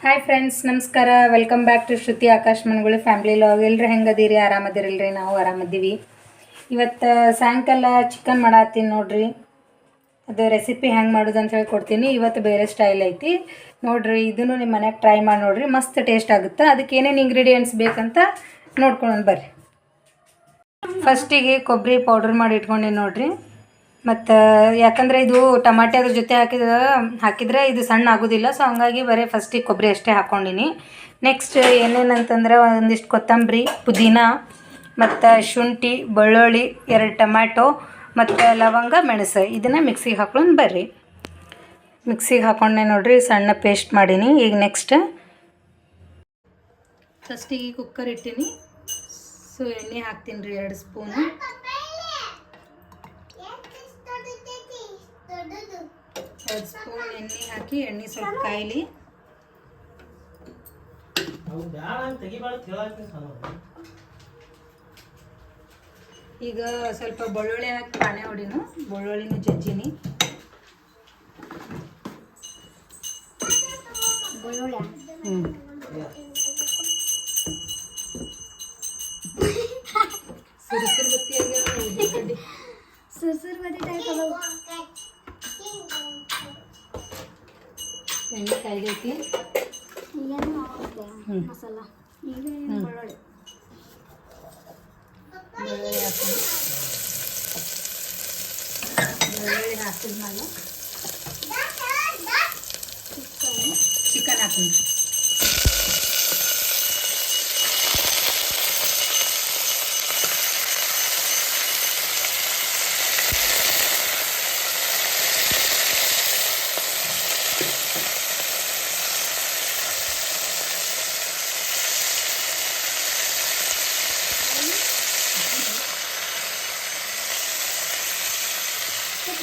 Hi friends ನಮಸ್ಕಾರ. Welcome back to Shruti Akash ಮನ್ಗಳು family log ಎಲ್ಲರೂ ಹೆಂಗದೀರಿ? ಆರಾಮದಿರಲ್ರಿ? ನಾವು ಆರಾಮದೀವಿ. ಇವತ್ತು ಸಾಯಂಕಾಲ ಚಿಕನ್ ಮಾಡತ್ತೀನಿ ನೋಡ್ರಿ. ಅದು ರೆಸಿಪಿ ಹೆಂಗೆ ಮಾಡೋದು ಅಂತ ಹೇಳಿ ಕೊಡ್ತೀನಿ. ಇವತ್ತು ಬೇರೆ ಸ್ಟೈಲ್ ಐತಿ. ನೋಡ್ರಿ, ಇದನ್ನು ನಿಮ್ಮ ಮನ್ಯಾಗ ಟ್ರೈ ಮಾಡಿ ನೋಡ್ರಿ. ಮಸ್ತ್ ಟೇಸ್ಟ್ ಆಗುತ್ತೆ. ಅದಕ್ಕೆ ಏನೇನು ಇಂಗ್ರೀಡಿಯೆಂಟ್ಸ್ ಬೇಕಂತ ನೋಡ್ಕೊಂಡು ಬರ್ರಿ. ಫಸ್ಟಿಗೆ ಕೊಬ್ಬರಿ ಪೌಡ್ರ್ ಮಾಡಿ ಇಟ್ಕೊಂಡೀನಿ ನೋಡ್ರಿ. ಮತ್ತು ಯಾಕಂದರೆ ಇದು ಟಮಾಟೆ ಅದ್ರ ಜೊತೆ ಹಾಕಿದ ಹಾಕಿದರೆ ಇದು ಸಣ್ಣ ಆಗೋದಿಲ್ಲ. ಸೊ ಹಂಗಾಗಿ ಬರೀ ಫಸ್ಟಿಗೆ ಕೊಬ್ಬರಿ ಅಷ್ಟೇ ಹಾಕ್ಕೊಂಡಿನಿ ನೆಕ್ಸ್ಟ್ ಏನೇನಂತಂದ್ರೆ ಒಂದಿಷ್ಟು ಕೊತ್ತಂಬರಿ, ಪುದೀನ, ಮತ್ತು ಶುಂಠಿ, ಬೆಳ್ಳುಳ್ಳಿ, ಎರಡು ಟೊಮ್ಯಾಟೊ, ಮತ್ತು ಲವಂಗ, ಮೆಣಸು. ಇದನ್ನು ಮಿಕ್ಸಿಗೆ ಹಾಕ್ಕೊಂಡು ಬರ್ರಿ. ಮಿಕ್ಸಿಗೆ ಹಾಕೊಂಡೆ ನೋಡ್ರಿ, ಸಣ್ಣ ಪೇಸ್ಟ್ ಮಾಡೀನಿ. ಈಗ ನೆಕ್ಸ್ಟ್ ಫಸ್ಟಿಗೆ ಕುಕ್ಕರ್ ಇಟ್ಟೀನಿ. ಸೊ ಎಣ್ಣೆ ಹಾಕ್ತೀನಿ ರೀ, ಎರಡು ಸ್ಪೂನು ಸ್ಪೂನ್ ಎಣ್ಣೆ ಹಾಕಿ ಎಣ್ಣೆ ಸ್ವಲ್ಪ ಕಾಯಿಲಿ ಈಗ ಸ್ವಲ್ಪ ಬೆಳ್ಳುಳ್ಳಿ ಹಾಕಿ ಪಾನೆ ಹೊಡಿನು ಬೆಳ್ಳುಳ್ಳಿನೂ ಜಜ್ಜಿನಿ ಹ್ಞೂ ಸುರುಸುರು ಬತ್ತಿ ಆಗ್ಯಾವ ಉದ್ದಿನ ಕಡ್ಡಿ ಸುರ್ಸುರ್ ಬದಿ ಟೈಪ್ ಅದಾವು ಎಣ್ಣೆ ಕಾಯ್ದೈತಿ ಈಗೇನು ಹಾಕುತ್ತೆ ಹ್ಮ್. ಮಸಾಲ ಈಗ ಹ್ಮ್. ಬೆಳ್ಳುಳ್ಳಿ ಬೆಳ್ಳುಳ್ಳಿ ಹಾಕ್ತೀನಿ ಬೆಳ್ಳುಳ್ಳಿ ಹಾಕಿದ್ಮೇಲೆ ಚಿಕನ್ ಚಿಕನ್ ಹಾಕ್ತೀನಿ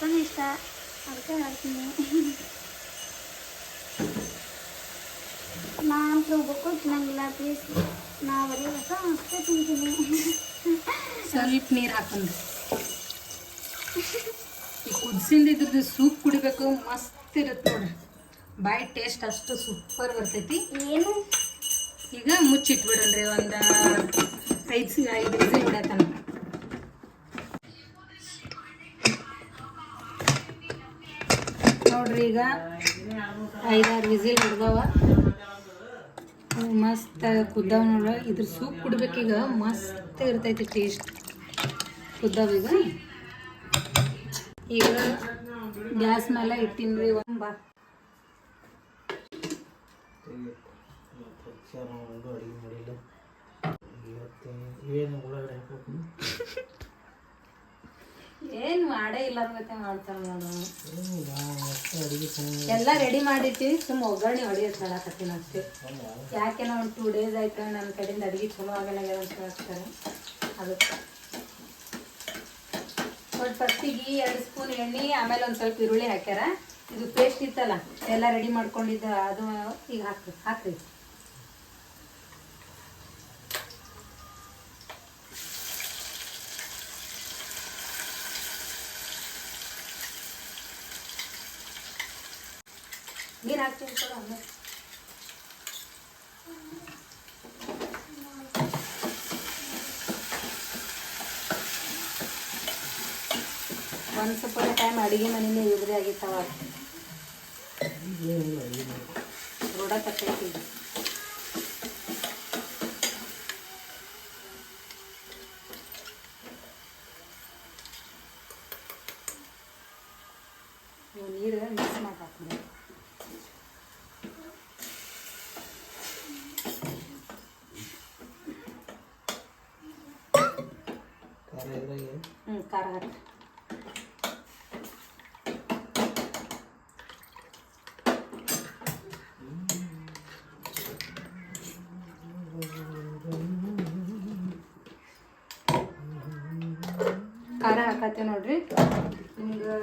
ನಂಗೆ ರಸನೂ ಇಷ್ಟ ಅದಕ್ಕೆ ಹೇಳ್ತೀನಿ ನಾನು ಉಬ್ಬಕ್ಕೂ ತಿನ್ನಂಗಿಲ್ಲ ಪ್ಲೀಸ್ ನಾ ಬರೀ ರಸ ಅಷ್ಟೇ ತಿಂತೀನಿ ಸ್ವಲ್ಪ ನೀರು ಹಾಕೊಂಡು ಈ ಕುದಿಸಿಂದ ಇದ್ರದ್ದು ಸೂಪ್ ಕುಡಿಬೇಕು ಮಸ್ತ್ ಇರುತ್ತೆ ನೋಡ್ರಿ ಬಾಯಿ ಟೇಸ್ಟ್ ಅಷ್ಟು ಸೂಪರ್ ಬರ್ತೈತಿ ಏನು ಈಗ ಮುಚ್ಚಿಟ್ಬಿಡನ್ರಿ ಒಂದು ಐದು ಸಿ ಐದು ವಿಸಿಲ್ ಬಿಡತನ ನೋಡ್ರಿ ಈಗ ಐದಾರು ವಿಸಿಲ್ ಹಿಡ್ದವ. ಮಸ್ತ್ ಕುದ್ದಾವ ನೋಡ್ರಿ ಇದ್ರ ಸೂಪ್ ಕುಡ್ಬೇಕೀಗ ಮಸ್ತ್ ಇರ್ತೈತಿ ಟೇಸ್ಟ್ ಕುದ್ದಾವ ಈಗ. ಈಗ ಗ್ಯಾಸ್ ಮೇಲೆ ಇಟ್ಟಿನ್ರಿ ರೀ ಒಂಬ ಇವೇನು ಉಳ್ಳಾಗಡ್ಡೆ ಹಾಕ್ಬೇಕು. ಏನು ಮಾಡೇ ಇಲ್ಲ ಮತ್ತೆ ಮಾಡ್ತಾರ ನಾನು ಎಲ್ಲ ರೆಡಿ ಮಾಡಿಟ್ಟಿವಿ ಸುಮ್ಮ ಒಗ್ಗರಣೆ ಹೊಡಿಯೋದು ಹೇಳಕತ್ತೀನಿ ಅಷ್ಟೇ. ಯಾಕೆ ನಾವು ಒಂದು ಟೂ ಡೇಸ್ ಆಯ್ತು ನನ್ನ ಕಡೆಯಿಂದ ಅಡುಗೆ ಚಲೋ ಆಗಲ್ಲ ಅಂತ ಹೇಳ್ತಾರೆ. ಅದಕ್ಕೆ. ಬಟ್ ಫಸ್ಟಿಗೆ ಎರಡು ಸ್ಪೂನ್ ಎಣ್ಣೆ ಆಮೇಲೆ ಒಂದು ಸ್ವಲ್ಪ ಈರುಳ್ಳಿ ಹಾಕ್ಯಾರ. ಇದು ಪೇಸ್ಟ್ ಇತ್ತಲ್ಲ ಎಲ್ಲ ರೆಡಿ ಮಾಡ್ಕೊಂಡಿದ್ದ ಅದು ಈಗ ಹಾಕ್ರಿ ಹಾಕ್ರಿ ನೀರು ಹಾಕ್ತೀನಿ ಕೊಡು ಆಮೇಲೆ ಒಂದು ಸ್ವಲ್ಪ ಟೈಮ್ ಅಡುಗೆ ಮನೇಲಿ ಇದ್ರೆ ಆಗಿತ್ತವ ಏನಿಲ್ಲ ಅಡುಗೆ ಮಾಡಿ ರೋಡ ತಕ್ಕೈತಿ ಇವು ನೀರು ಮಿಕ್ಸ್ ಮಾಡಿ ಹ್ಞೂ ಖಾರ ಹಾಕಿ ಖಾರ ಹಾಕತ್ತೆ ನೋಡ್ರಿ. ನಿಮ್ಗೆ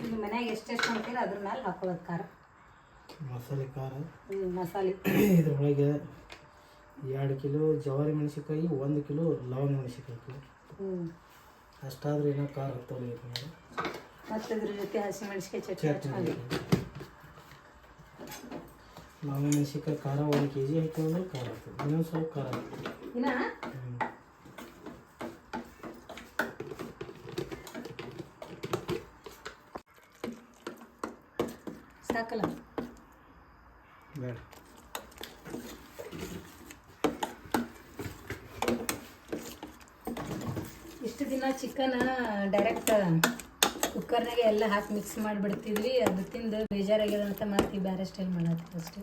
ನಿಮ್ಮ ಮನ್ಯಾಗ ಎಷ್ಟೆಷ್ಟು ಅಂತೀರ ಅದ್ರ ಮೇಲೆ ಹಾಕೊಳ್ಳೋದು ಖಾರ. ಮಸಾಲೆ ಖಾರ. ಮಸಾಲೆ. ಇದ್ರೊಳಗೆ ಎರಡು ಕಿಲೋ ಜವಾರಿ ಮೆಣಸಿನ್ಕಾಯಿ ಒಂದು ಕಿಲೋ ಲವಂಗ ಮೆಣಸಿನ್ಕಾಯಿ ಹ್ಞೂ ಅಷ್ಟಾದ್ರೆ ಏನೋ ಖಾರ ಹತ್ತೋಲ್ಲ ನೋಡಿ ಮತ್ತು ಇದ್ರ ಜೊತೆ ಹಸಿಮೆಣ್ಸಿಕಾಯಿ ಚಟ್ನಿ ಚಟ್ನಿ ಹಚ್ಕೊಂಡು ಲವಂಗ ಮೆಣಸಿನ್ಕಾಯಿ ಖಾರ ಒಂದು ಕೆ ಜಿ ಹಾಕಿದ್ರೆ ಖಾರ ಆಗ್ತದೆ ಇನ್ನೊಂದು ಸ್ವಲ್ಪ ಖಾರ ಆಗ್ತದೆ ಇನ್ನ ಹ್ಞೂ ಸಾಕಲ್ಲ ಬೇಡ ಇಷ್ಟು ದಿನ ಚಿಕನ್ ಡೈರೆಕ್ಟ್ ಕುಕ್ಕರ್ನಾಗೆ ಎಲ್ಲ ಹಾಕಿ ಮಿಕ್ಸ್ ಮಾಡಿಬಿಡ್ತಿದ್ವಿ. ಅದು ತಿಂದು ಬೇಜಾರಾಗ್ಯದ ಅಂತ ಮಾಡ್ತೀವಿ ಬೇರೆ ಸ್ಟೈಲ್ ಮಾಡೋದು ಫಸ್ಟ್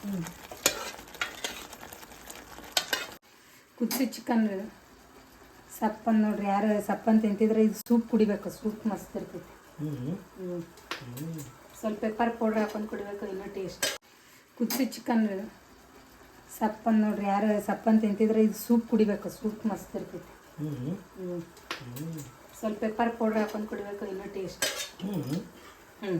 ಹ್ಞೂ ಕುದಿಸಿ ಚಿಕನ್ ಸಪ್ಪನ್ ನೋಡ್ರಿ ಯಾರು ಸಪ್ಪನ್ ತಿಂತಿದ್ರೆ ಇದು ಸೂಪ್ ಕುಡಿಬೇಕು ಸೂಪ್ ಮಸ್ತ್ ಇರ್ತೈತಿ. ಹ್ಞೂ ಸ್ವಲ್ಪ ಪೆಪ್ಪರ್ ಪೌಡ್ರ್ ಹಾಕೊಂಡು ಕುಡಿಬೇಕು ಇನ್ನೂ ಟೇಸ್ಟ್ ಕುದಿಸಿ ಚಿಕನ್ ಸಪ್ಪನ್ ನೋಡ್ರಿ ಯಾರು ಸಪ್ಪನ್ ತಿಂತಿದ್ರೆ ಇದು ಸೂಪ್ ಕುಡಿಬೇಕು ಸೂಪ್ ಮಸ್ತ್ ಇರ್ತೈತಿ. ಹ್ಞೂ ಸ್ವಲ್ಪ ಪೆಪ್ಪರ್ ಪೌಡ್ರ್ ಹಾಕೊಂಡು ಕುಡಿಬೇಕು ಇನ್ನೂ ಟೇಸ್ಟ್ ಹ್ಞೂ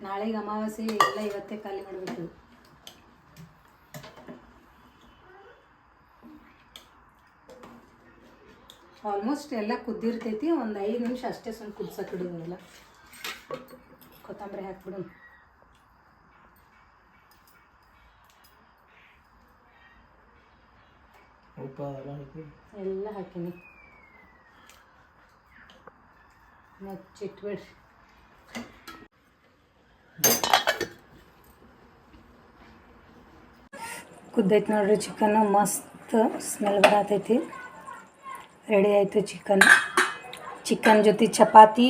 ನಾಳೆಗೆ ಅಮಾವಾಸ್ಯೆ ಎಲ್ಲ ಇವತ್ತೇ ಖಾಲಿ ಮಾಡಬೇಕು. ಆಲ್ಮೋಸ್ಟ್ ಎಲ್ಲ ಕುದ್ದಿರ್ತೈತಿ ಒಂದು ಐದು ನಿಮಿಷ ಅಷ್ಟೇ ಸುಮ್ಮನೆ ಕುದ್ಸಕ್ಕೆ ಇಡೋದಿಲ್ಲ. ಕೊತ್ತಂಬರಿ ಹಾಕ್ಬಿಡು ಎಲ್ಲ ಹಾಕೀನಿ. ಮುಚ್ಚಿಟ್ಬಿಡ್ರಿ ಕುದ್ದೈತೆ ನೋಡ್ರಿ ಚಿಕನ್ ಮಸ್ತ್ ಸ್ಮೆಲ್ ಬರತೈತಿ. रेडी आयतु तो चिकन. चिकन जो चपाती